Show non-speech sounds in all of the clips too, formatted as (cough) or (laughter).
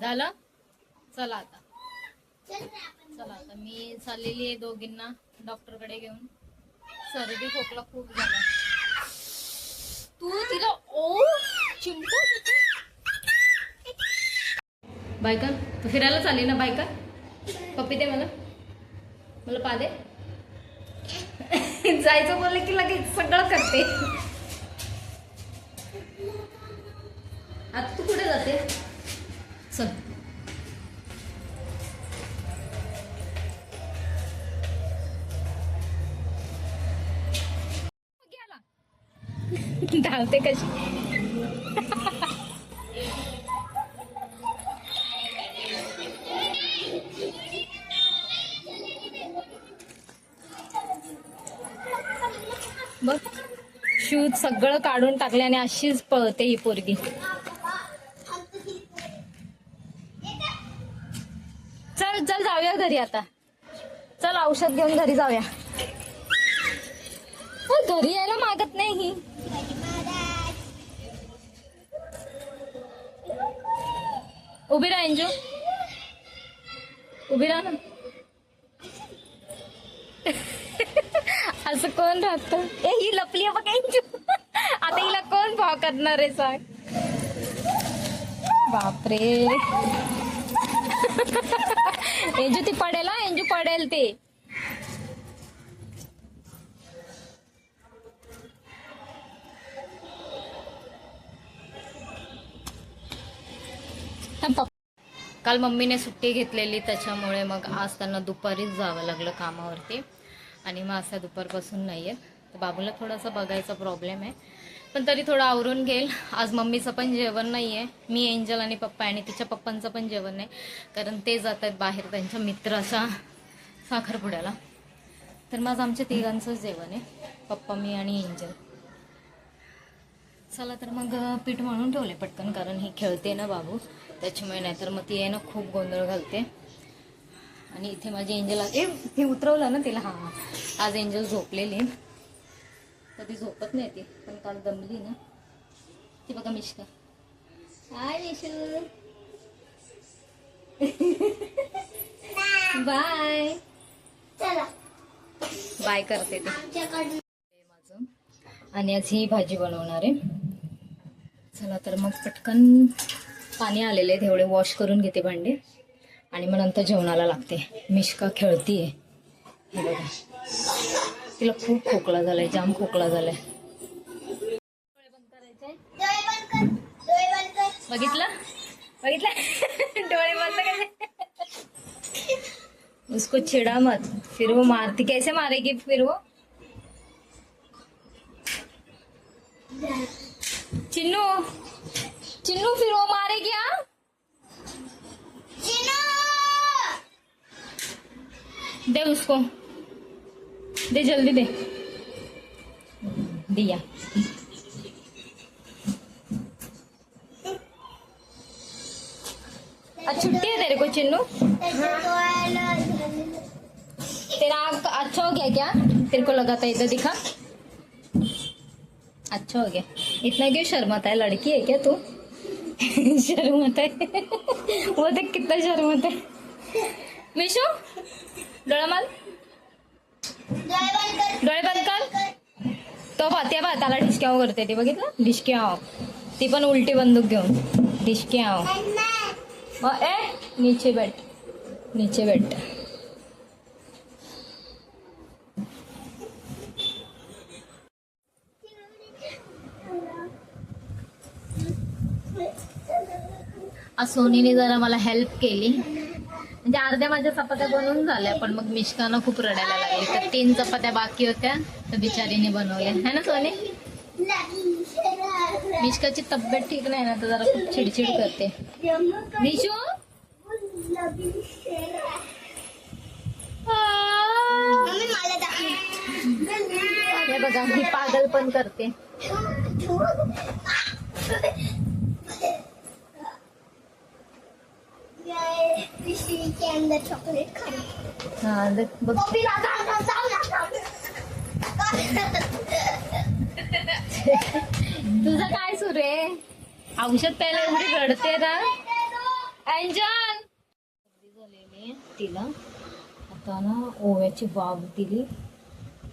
झालं? चला आता. चला आता. मी चाललेली आहे दोघींना डॉक्टरकडे घेऊन. सर्दी खोकला खूप झाला. तू तिला ओ चिमटो बायका तू फिरायला चालली ना बायका? पप्पी दे मला. मला पा दे. जायचं बोललं की लगेच सगळं करते. आता तू कुठे जाते? चल. धावते कशी? बघ शूज सगळं काढून टाकल्याने अशीच पळते ही पोरगी चल चल जाऊया घरी आता. चल औषध घेऊन घरी जाऊया. घरी यायला मागत नाही ही. उभी राहा अंजू. उभी राहा ना. असं कोण राहत? ए ही लपली आहे बघ आता हिला कोण भाव करणार आहे सांग? बापरे. एंजू ती पडेल एंजू पडेल ते. पप्पा. काल मम्मीने सुट्टी घेतलेली त्याच्यामुळे मग आज त्यांना दुपारीच जावं लागलं कामावरती. आणि मग असं दुपारपासून नाही आहेत तर बाबूला थोडासा बघायचा प्रॉब्लेम आहे. पण तरी थोडं आवरून घेईल. आज मम्मीचं पण जेवण नाही आहे मी एंजल आणि पप्पा आणि तिच्या पप्पांचं पण जेवण नाही कारण ते जात आहेत बाहेर त्यांच्या मित्राच्या साखरपुड्याला. तर मग आमच्या तिघांचंच जेवण आहे. पप्पा मी आणि एंजल. चला तर मग पीठ म्हणून ठेवले पटकन कारण ही खेळते ना बाबू. त्याच्यामुळे नाही तर मग ती आहे ना खूप गोंधळ घालते. आणि इथे माझी एंजल ए हे उतरवलं ना तिला? हां. आज एंजल झोपलेली. कधी झोपत नाही ती पण काल दमली ना. ती बघा मिश्का. हाय मिशू. बाय. चला. बाय करते ती. माझं. आणि आज ही भाजी बनवणार आहे. चला तर मग पटकन पाणी आलेले आहे तेवढे वॉश करून घेते भांडे. आणि मग नंतर जेवणाला लागते. मिश्का खेळतीये. हे बघा. तिला खूप खोकला झालाय जाम खोकला झालाय. बघितलं? बघितलं? डोळे बंद उसको छिड़ा मत. फिर वो मारती कैसे मारेगी फिर वो? चिन्नू चिन्नू फिर वो मारेगी हाँ? चिनो दे उसको. दे, जल्दी दे। दिया। आज छुट्टी है तेरे को, चिन्नू. तेरा आँख अच्छा हो गया क्या? तेरे को लगा था इधर दिखा। अच्छा हो गया। इतना क्यों शर्माता है? लड़की है क्या तू? (laughs) शर्माता है। वो देख कितना शर्माता है। मिशू डोळा माल डोळे बंद कर. तो बा ते बा त्याला ढिसक्याव करते ते बघितलं? ढिसक्याव ती पण उलटी बंदूक घेऊन. ढिसक्याव ए नीचे बैठ. नीचे बैठ. आज सोनीने जरा मला हेल्प केली. म्हणजे अर्ध्या माझ्या चपात्या बनवून झाल्या पण मग मिष्कानं खूप रडायला लागली. तर तीन चपात्या बाकी होत्या तर बिचारीने बनवल्या. है ना सोनी? मिष्काची तब्येत ठीक नाही ना तर जरा खूप चिडचिड करते. मिशू? मम्मी मला दाखव. हे बघा ही पागल पण करते. चॉकलेट हा बघ तुझं काय सुरू आहे? औषध प्यायला एवढी रडते ना? अंजन! झालेली तिला आता ना ओव्याची वाव दिली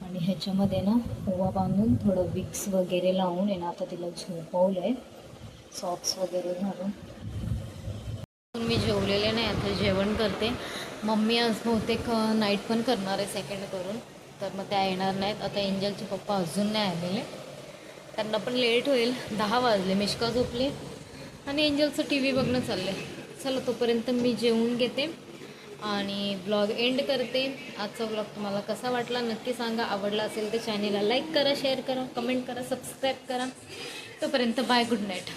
आणि ह्याच्यामध्ये ना ओवा बांधून थोडं विक्स वगैरे लावून आहे ना आता तिला झोपवलं आहे सॉक्स वगैरे घालून. मी जेवलेले नाही आता जेवण करते. मम्मी आज बहुतेक नाईट पण करणार आहे सेकंड करून. तर मग त्या येणार नाहीत. आता एंजलचे पप्पा अजून नाही आलेले. त्यांना पण लेट होईल. दहा वाजले. मिश्का झोपली. आणि एंजलचं टी व्ही बघणं चाललं आहे चला तोपर्यंत मी जेवून घेते. आणि ब्लॉग एंड करते. आजचा ब्लॉग तुम्हाला कसा वाटला नक्की सांगा. आवडला असेल तर चॅनेलला लाईक करा शेअर करा कमेंट करा सबस्क्राईब करा. तोपर्यंत बाय गुड नाईट